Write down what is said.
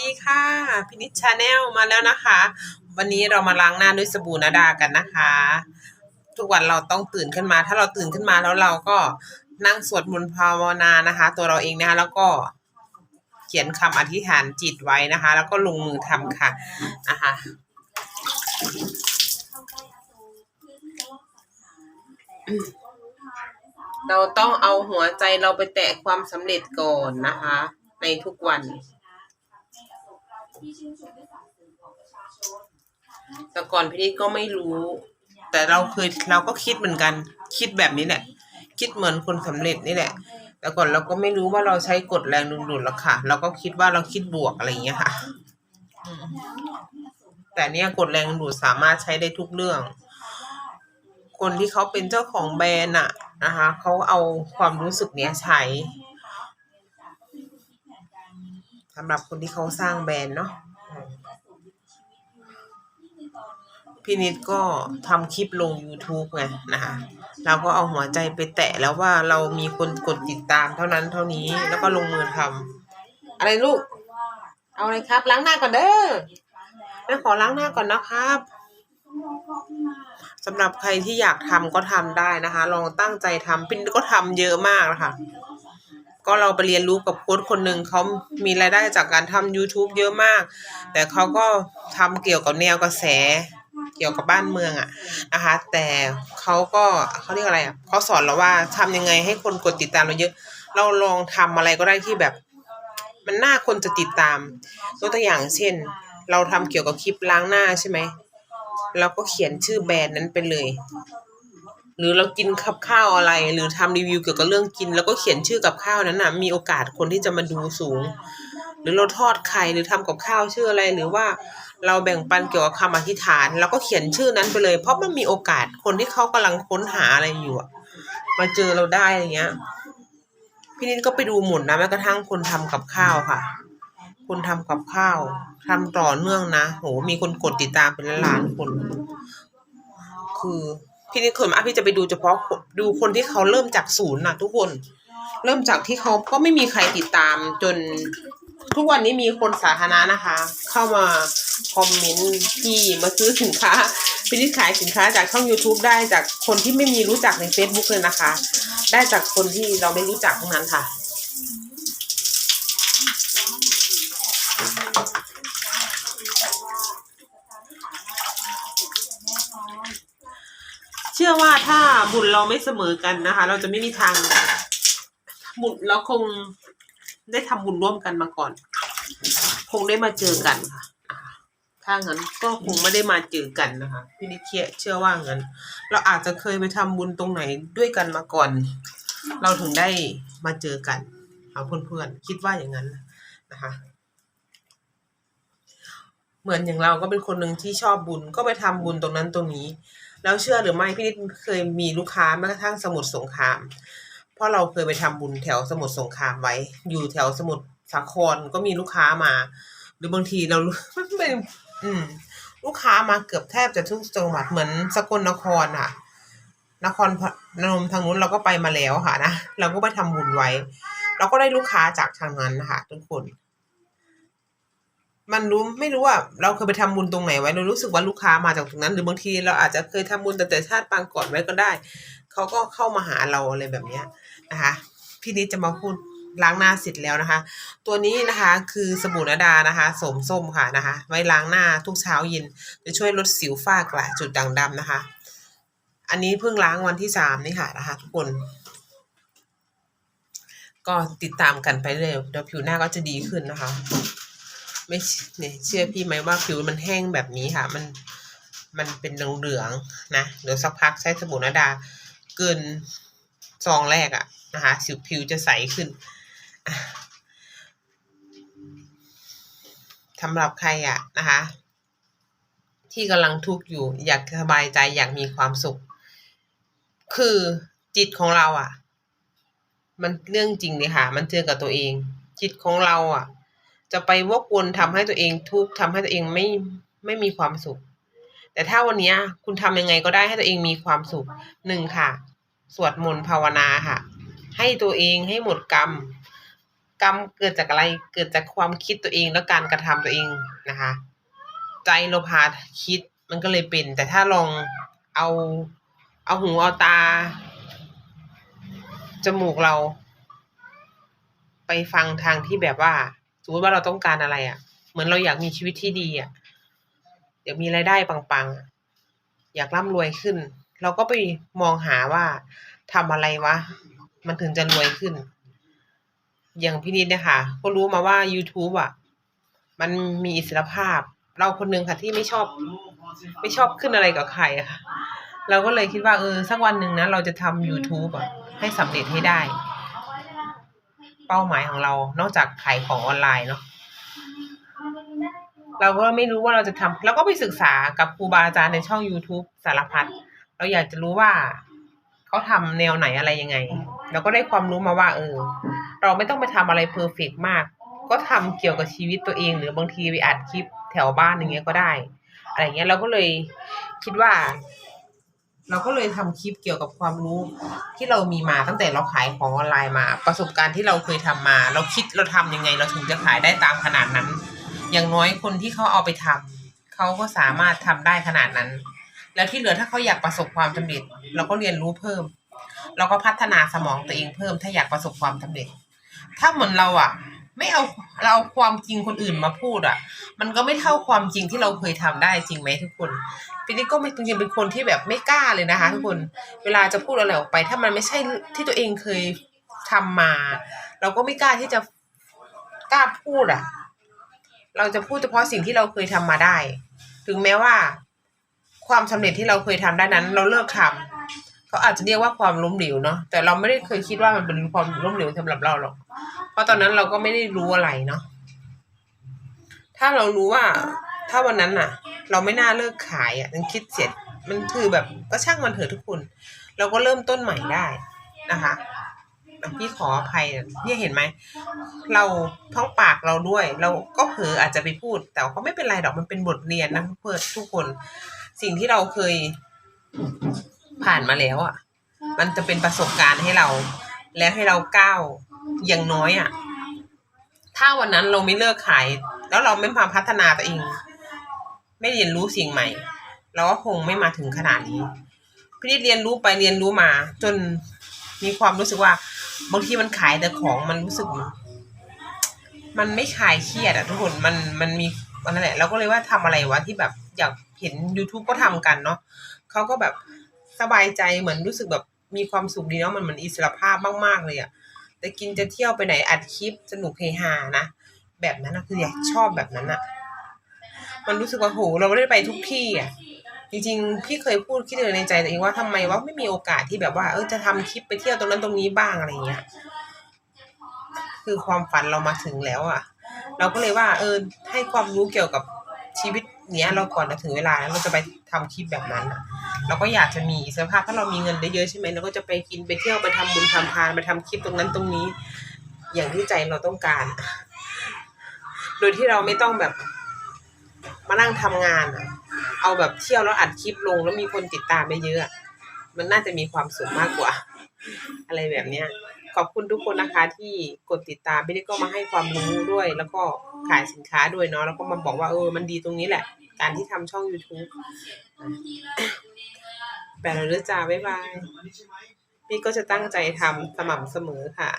ดีค่ะพินิชชาแนลมาแล้วนะคะ วันนี้เรามาล้างหน้าด้วยสบู่นาดากันนะคะ ทุกวันเราต้องตื่นขึ้นมา ถ้าเราตื่นขึ้นมาแล้วเราก็นั่งสวดมนต์ภาวนานะคะ ตัวเราเองนะคะแล้วก็เขียนคำอธิษฐานจิตไว้นะคะ แล้วก็ลงมือทำค่ะนะคะเราต้องเอาหัวใจเราไปแตะความสำเร็จก่อนนะคะ ในทุกวัน แต่ก่อนพี่นิดก็ไม่รู้ แต่เราเคยเราก็คิดเหมือนกัน คิดแบบนี้แหละ คิดเหมือนคนสำเร็จนี่แหละ แต่ก่อนเราก็ไม่รู้ว่าเราใช้กฎแรงดึงดูดหรอกค่ะ เราก็คิดว่าเราคิดบวกอะไรอย่างเงี้ยค่ะแต่เนี่ยกฎแรงดึงดูดสามารถใช้ได้ทุกเรื่อง คนที่เขาเป็นเจ้าของแบรนด์อะนะคะเขาเอาความรู้สึกเนี้ยใช้ำหรับคนที่เขาสร้างแบรนด์เนาะพี่นิดก็ทำคลิปลง YouTube ไงนะคะเราก็เอาหัวใจไปแตะแล้วว่าเรามีคนกดติดตามเท่านั้นเท่านี้แล้วก็ลงมือทำอะไรลูก เอาอะไรครับ ล้างหน้าก่อนเด้อแม่ขอล้างหน้าก่อนนะครับสำหรับใครที่อยากทำก็ทำได้นะคะ ลองตั้งใจทำปินก็ทำเยอะมากนะคะ ก็เราไปเรียนรู้กับโค้ชคนหนึ่งเขามีรายได้จากการทำ YouTube เยอะมาก แต่เขาก็ทำเกี่ยวกับแนวกระแสเกี่ยวกับบ้านเมืองอะนะคะ แต่เขาก็เขาเรียกอะไรอะเขาสอนเราว่าทำยังไงให้คนกดติดตามเราเยอะ เราลองทำอะไรก็ได้ที่แบบ มันน่าคนจะติดตามยกตัวอย่างเช่น เราทำเกี่ยวกับคลิปล้างหน้าใช่ไหมเราก็เขียนชื่อแบรนด์นั้นไปเลย หรือเรากินกับข้าวอะไร หรือทำรีวิวเกี่ยวกับเรื่องกิน แล้วก็เขียนชื่อกับข้าวนั้นนะมีโอกาสคนที่จะมาดูสูง หรือเราทอดไข่หรือทำกับข้าวชื่ออะไร หรือว่าเราแบ่งปันเกี่ยวกับคำอธิษฐาน แล้วก็เขียนชื่อนั้นไปเลย เพราะมันมีโอกาสคนที่เขากำลังค้นหาอะไรอยู่อะมาเจอเราได้อะไรเงี้ย พี่นิดก็ไปดูหมดนะแม้กระทั่งคนทำกับข้าวค่ะ คนทำกับข้าวทำต่อเนื่องนะโหมีคนกดติดตามเป็นล้านคน คือ พี่นิดเคยมาพี่จะไปดูเฉพาะดูคนที่เขาเริ่มจากศูนย์นะทุกคน เริ่มจากที่เขาก็ไม่มีใครติดตามจนทุกวันนี้มีคนสาธารณะนะคะ เข้ามาคอมเมนต์ที่มาซื้อสินค้าพี่นิดขายสินค้าจากช่อง YouTube ได้จากคนที่ไม่มีรู้จักใน Facebook เลยนะคะ ได้จากคนที่เราไม่รู้จักทั้งนั้นค่ะ ชื่อว่าถ้าบุญเราไม่เสมอกันนะคะ เราจะไม่มีทาง บุญเราคงได้ทำบุญร่วมกันมาก่อน คงได้มาเจอกันค่ะอ่าถ้างั้นก็คงไม่ได้มาเจอกันนะคะพี่นิเชื่อเชื่อว่างั้น เราอาจจะเคยไปทำบุญตรงไหนด้วยกันมาก่อน เราถึงได้มาเจอกันเอาเพื่อนๆคิดว่าอย่างนั้นนะคะ เหมือนอย่างเราก็เป็นคนหนึ่งที่ชอบบุญก็ไปทำบุญตรงนั้นตรงนี้ แล้วเชื่อหรือไม่พี่นิดเคยมีลูกค้าแม้กระทั่งสมุทรสงคราม เพราะเราเคยไปทำบุญแถวสมุทรสงครามไว้ อยู่แถวสมุทรสาครก็มีลูกค้ามา หรือบางทีเราไม่อืม ลูกค้ามาเกือบแทบจะทุกจังหวัดเหมือนสกลนครค่ะ นครพนมทางนู้นเราก็ไปมาแล้วค่ะนะเราก็ไปทำบุญไว้ เราก็ได้ลูกค้าจากทางนั้นนะคะทุกคน มันรู้ไม่รู้ว่าเราเคยไปทำบุญตรงไหนไว้เรารู้สึกว่าลูกค้ามาจากตรงนั้น หรือบางทีเราอาจจะเคยทำบุญแต่แต่ชาติปางก่อนไว้ก็ได้ เขาก็เข้ามาหาเราอะไรแบบเนี้ยนะคะพี่นิดจะมาพูดล้างหน้าเสร็จแล้วนะคะ ตัวนี้นะคะคือสบู่นาดานะคะสมส้มค่ะนะคะ ไว้ล้างหน้าทุกเช้าเย็นจะช่วยลดสิวฝ้ากระจุดด่างดำนะคะ อันนี้เพิ่งล้างวันที่สามนี่ค่ะนะคะ ทุกคน ก็ติดตามกันไปเลยเดี๋ยวผิวหน้าก็จะดีขึ้นนะคะ ไม่เนี่ยเชื่อพี่ไหมว่าผิวมันแห้งแบบนี้ค่ะ มันมันเป็นเหลืองๆนะเดี๋ยวสักพักใช้สบู่นาดา เกินซองแรกอะนะคะสิวผิวจะใสขึ้นสำหรับใครอะนะคะ ที่กำลังทุกข์อยู่ อยากสบายใจอยากมีความสุข คือจิตของเราอะมันเรื่องจริงเลยค่ะ มันเจอกับตัวเอง จิตของเราอะ จะไปวกวนทำให้ตัวเองทุกข์ทำให้ตัวเองไม่ไม่มีความสุข แต่ถ้าวันนี้คุณทำยังไงก็ได้ให้ตัวเองมีความสุขหนึ่งค่ะ สวดมนต์ภาวนาค่ะ ให้ตัวเองให้หมดกรรม กรรมเกิดจากอะไรเกิดจากความคิดตัวเองแล้วการกระทำตัวเองนะคะ ใจเราพาคิดมันก็เลยเป็น แต่ถ้าลองเอาเอาหูเอาตา จมูกเรา ไปฟังทางที่แบบว่า สมมติว่าเราต้องการอะไรอะ่ะ เหมือนเราอยากมีชีวิตที่ดีอะ่ะอยากมีรายได้ปังๆ อยากร่ำรวยขึ้น เราก็ไปมองหาว่าทำอะไรวะ มันถึงจะรวยขึ้น อย่างพี่นิดเนี่ยค่ะ ก็รู้มาว่า YouTube อะ มันมีอิสรภาพ เราคนหนึ่งค่ะที่ไม่ชอบ ไม่ชอบขึ้นอะไรกับใครอะค่ะ เราก็เลยคิดว่าเออสักวันหนึ่งนะเราจะทำ YouTube อะ ให้สำเร็จให้ได้ เป้าหมายของเรา นอกจากขายของออนไลน์เนาะเราก็ไม่รู้ว่าเราจะทำเราก็ไปศึกษากับครูบาอาจารย์ในช่อง YouTube สารพัดเราอยากจะรู้ว่าเขาทำแนวไหนอะไรยังไง เราก็ได้ความรู้มาว่า เออ เราไม่ต้องไปทำอะไรเพอร์เฟกมาก ก็ทำเกี่ยวกับชีวิตตัวเอง หรือบางทีไปอัดคลิปแถวบ้านอย่างเงี้ยก็ได้ อะไรเงี้ยเราก็เลยคิดว่า เราก็เลยทำคลิปเกี่ยวกับความรู้ที่เรามีมาตั้งแต่เราขายของออนไลน์มา ประสบการณ์ที่เราเคยทำมา เราคิดเราทำยังไง เราถึงจะขายได้ตามขนาดนั้น อย่างน้อยคนที่เขาเอาไปทำเขาก็สามารถทำได้ขนาดนั้น แล้วที่เหลือถ้าเขาอยากประสบความสำเร็จ เราก็เรียนรู้เพิ่ม เราก็พัฒนาสมองตัวเองเพิ่มถ้าอยากประสบความสำเร็จ ถ้าเหมือนเราอะ ไม่เอาเราเอาความจริงคนอื่นมาพูดอะ มันก็ไม่เท่าความจริงที่เราเคยทำได้จริงไหมทุกคนปีนี้ก็ไม่จริงๆเป็นคนที่แบบไม่กล้าเลยนะคะ ทุกคนเวลาจะพูดอะไรออกไป ถ้ามันไม่ใช่ที่ตัวเองเคยทำมา เราก็ไม่กล้าที่จะกล้าพูดอะ เราจะพูดเฉพาะสิ่งที่เราเคยทำมาได้ ถึงแม้ว่า ความสำเร็จที่เราเคยทำได้นั้น เราเลิกทำเขาอาจจะเรียกว่าความล้มเหลวเนาะแต่เราไม่ได้เคยคิดว่ามันเป็นความล้มเหลวสำหรับเราหรอก เพราะตอนนั้นเราก็ไม่ได้รู้อะไรเนาะถ้าเรารู้ว่า ถ้าวันนั้นน่ะ เราไม่น่าเลิกขายอะยังคิดเสร็จมันคือแบบก็ช่างมันเถอะทุกคน เราก็เริ่มต้นใหม่ได้นะคะพี่ขออภัยเนี่ยเห็นไหม เราท้องปากเราด้วย เราก็เผลออาจจะไปพูด แต่ก็ไม่เป็นไรดอกมันเป็นบทเรียนนะเพื่อทุกคน สิ่งที่เราเคยผ่านมาแล้วอะ มันจะเป็นประสบการณ์ให้เรา แล้วให้เราก้าว อย่างน้อยอะ ถ้าวันนั้นเราไม่เลิกขาย แล้วเราไม่มาพัฒนาตัวเอง ไม่เรียนรู้สิ่งใหม่ เราก็คงไม่มาถึงขนาดนี้พี่นิดเรียนรู้ไปเรียนรู้มา จนมีความรู้สึกว่าบางทีมันขายแต่ของมันรู้สึก มันไม่คลายเครียดอะทุกคนมันมันมีอันนั่นแหละเราก็เลยว่าทำอะไรวะที่แบบอยากเห็น youtube ก็ทำกันเนาะเขาก็แบบสบายใจเหมือนรู้สึกแบบมีความสุขดีเนาะมันเหมือนอิสระภาพมากๆเลยอะ แต่กินจะเที่ยวไปไหนอัดคลิปสนุกเฮฮานะ แบบนั้นนะคืออยากชอบแบบนั้นอะมันรู้สึกว่าโหเราไม่ได้ไปทุกที่อะจริงๆพี่เคยพูดคิดในใจตัวเองว่าทำไมว่าไม่มีโอกาสที่แบบว่า เออจะทำคลิปไปเที่ยวตรงนั้นตรงนี้บ้างอะไรเงี้ย คือความฝันเรามาถึงแล้วอะ เราก็เลยว่า เออให้ความรู้เกี่ยวกับชีวิตเนี้ยเราก่อนจะถึงเวลาแล้วเราจะไปทำคลิปแบบนั้นอะ เราก็อยากจะมีอิสรภาพถ้าเรามีเงินได้เยอะใช่ไหมเราก็จะไปกินไปเที่ยวไปทำบุญทำทานไปทำคลิปตรงนั้นตรงนี้ อย่างที่ใจเราต้องการ โดยที่เราไม่ต้องแบบมานั่งทำงานอะเอาแบบเที่ยวแล้วอัดคลิปลง แล้วมีคนติดตามไปเยอะ มันน่าจะมีความสุขมากกว่า อะไรแบบเนี้ยขอบคุณทุกคนนะคะที่กดติดตามไม่ได้ก็มาให้ความรู้ด้วย แล้วก็ขายสินค้าด้วยเนาะแล้วก็มาบอกว่าเออมันดีตรงนี้แหละ การที่ทำช่อง YouTube แปลเลยจ้า บ๊ายบาย พี่ก็จะตั้งใจทำสม่ำเสมอค่ะ